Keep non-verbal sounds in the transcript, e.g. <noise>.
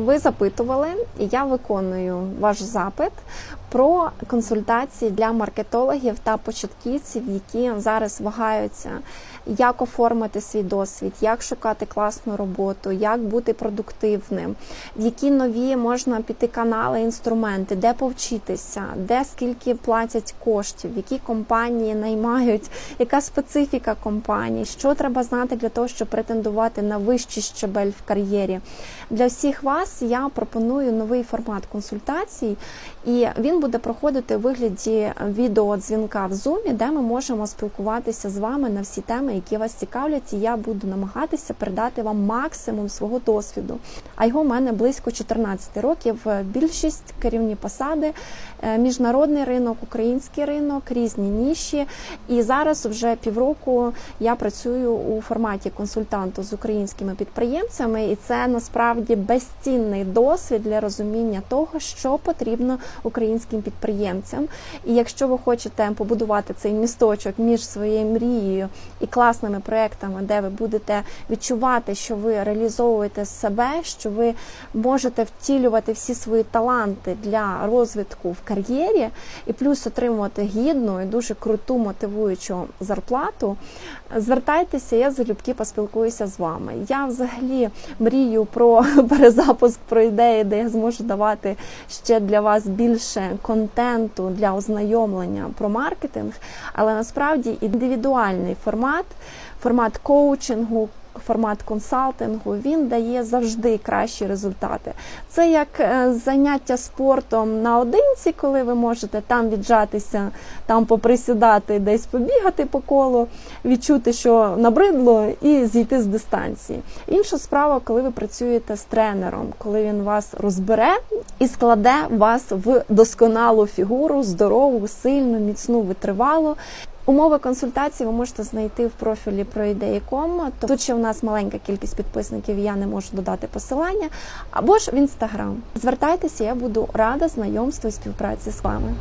Ви запитували, і я виконую ваш запит про консультації для маркетологів та початківців, які зараз вагаються, як оформити свій досвід, як шукати класну роботу, як бути продуктивним, в які нові можна піти канали, інструменти, де повчитися, де скільки платять коштів, які компанії наймають, яка специфіка компаній, що треба знати для того, щоб претендувати на вищий щабель в кар'єрі. Для всіх вас я пропоную новий формат консультацій, і він буде проходити у вигляді відеодзвінка в Zoom, де ми можемо спілкуватися з вами на всі теми, які вас цікавлять, і я буду намагатися передати вам максимум свого досвіду. А його в мене близько 14 років. Більшість керівні посади, е, міжнародний ринок, український ринок, різні ніші. І зараз вже півроку я працюю у форматі консультанту з українськими підприємцями, і це насправді безцінний досвід для розуміння того, що потрібно українським підприємцям. І якщо ви хочете побудувати цей місточок між своєю мрією і класними проектами, де ви будете відчувати, що ви реалізовуєте себе, що ви можете втілювати всі свої таланти для розвитку в кар'єрі, і плюс отримувати гідну і дуже круту мотивуючу зарплату, звертайтеся, я залюбки поспілкуюся з вами. Я взагалі мрію про <laughs> перезапуск про ідеї, де я зможу давати ще для вас більше контенту для ознайомлення про маркетинг, але насправді індивідуальний формат, формат коучингу. Формат консалтингу він дає завжди кращі результати. Це як е, заняття спортом наодинці, коли ви можете там віджатися, там поприсідати, десь побігати по колу, відчути, що набридло, і зійти з дистанції. Інша справа, коли ви працюєте з тренером, коли він вас розбере і складе вас в досконалу фігуру, здорову, сильну, міцну, витривалу. Умови консультації ви можете знайти в профілі про ідеї.ком. Тут ще в нас маленька кількість підписників, я не можу додати посилання. Або ж в інстаграм. Звертайтеся, я буду рада знайомству і співпраці з вами.